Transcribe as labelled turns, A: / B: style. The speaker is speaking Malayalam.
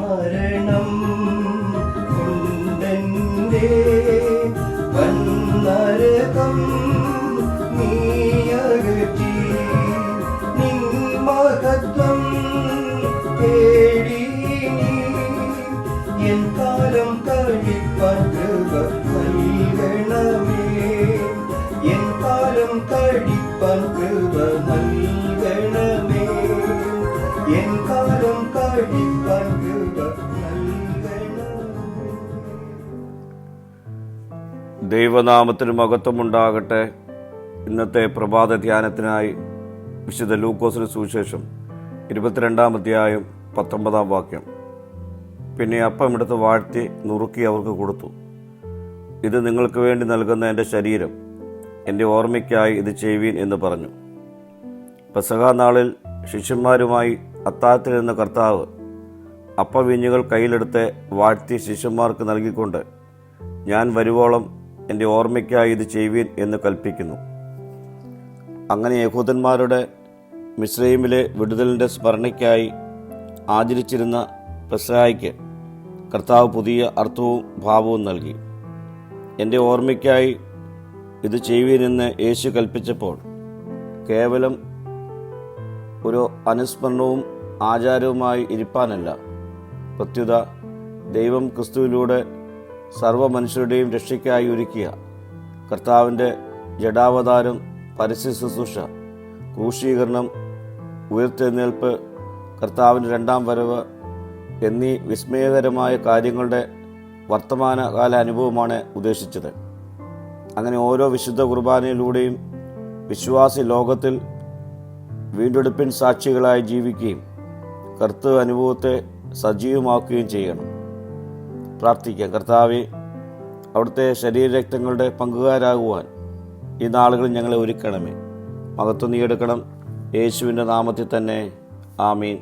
A: മരണം കൊണ്ടെന്റെ വന്നരകം നീയകറ്റി നിൻ മഹത്വം തേടി എൻ കാലം കഴിപ്പാൻ കൃപ നൽകണമേ
B: ദൈവനാമത്തിന് മഹത്വമുണ്ടാകട്ടെ ഇന്നത്തെ പ്രഭാത ധ്യാനത്തിനായി വിശുദ്ധ ലൂക്കോസിന് സുവിശേഷം ഇരുപത്തിരണ്ടാം അധ്യായം പത്തൊമ്പതാം വാക്യം. പിന്നെ അപ്പം എടുത്ത് വാഴ്ത്തി നുറുക്കി അവർക്ക് കൊടുത്തു. ഇത് നിങ്ങൾക്ക് വേണ്ടി നൽകുന്ന എന്റെ ശരീരം എന്റെ ഓർമ്മയ്ക്കായി ഇത് ചെയ്യുവീൻ എന്ന് പറഞ്ഞു. പെസഹാ നാളിൽ ശിഷ്യന്മാരുമായി അത്താഴത്തിലിരുന്ന കർത്താവ് അപ്പവിഞ്ഞുകൾ കയ്യിലെടുത്ത് വാഴ്ത്തി ശിഷ്യന്മാർക്ക് നൽകിക്കൊണ്ട് ഞാൻ വരുവോളം എന്റെ ഓർമ്മയ്ക്കായി ഇത് ചെയ്യുവീൻ എന്ന് കൽപ്പിക്കുന്നു. അങ്ങനെ യഹൂദന്മാരുടെ മിശ്രൈമിലെ വിടുതലിന്റെ സ്മരണയ്ക്കായി ആചരിച്ചിരുന്ന പെസഹായ്ക്ക് കർത്താവ് പുതിയ അർത്ഥവും ഭാവവും നൽകി. എന്റെ ഓർമ്മയ്ക്കായി ഇത് ചെയ്യുവീനെന്ന് യേശു കൽപ്പിച്ചപ്പോൾ കേവലം ഒരു അനുസ്മരണവും ആചാരവുമായി ഇരിപ്പാനല്ല. പ്രത്യുത ദൈവം ക്രിസ്തുവിലൂടെ സർവ മനുഷ്യരുടെയും രക്ഷയ്ക്കായി ഒരുക്കിയ കർത്താവിന്റെ ജഡാവതാരം പരസ്യ ശുശ്രൂഷ ക്രൂശീകരണം ഉയർത്തെഴുന്നേൽപ്പ് കർത്താവിന്റെ രണ്ടാം വരവ് എന്നീ വിസ്മയകരമായ കാര്യങ്ങളുടെ വർത്തമാനകാല അനുഭവമാണ് ഉദ്ദേശിച്ചത്. അങ്ങനെ ഓരോ വിശുദ്ധ കുർബാനയിലൂടെയും വിശ്വാസി ലോകത്തിൽ വീണ്ടെടുപ്പിൻ സാക്ഷികളായി ജീവിക്കുകയും കർത്തൃ അനുഭവത്തെ സജീവമാക്കുകയും ചെയ്യണം. പ്രാർത്ഥിക്കാം. കർത്താവെ അവിടുത്തെ ശരീരരക്തങ്ങളുടെ പങ്കുകാരാകുവാൻ ഈ നാളുകളിൽ ഞങ്ങളെ ഒരുക്കണമേ. മഹത്വം നീ എടുക്കണം. യേശുവിന്റെ നാമത്തിൽ തന്നെ. ആമീൻ.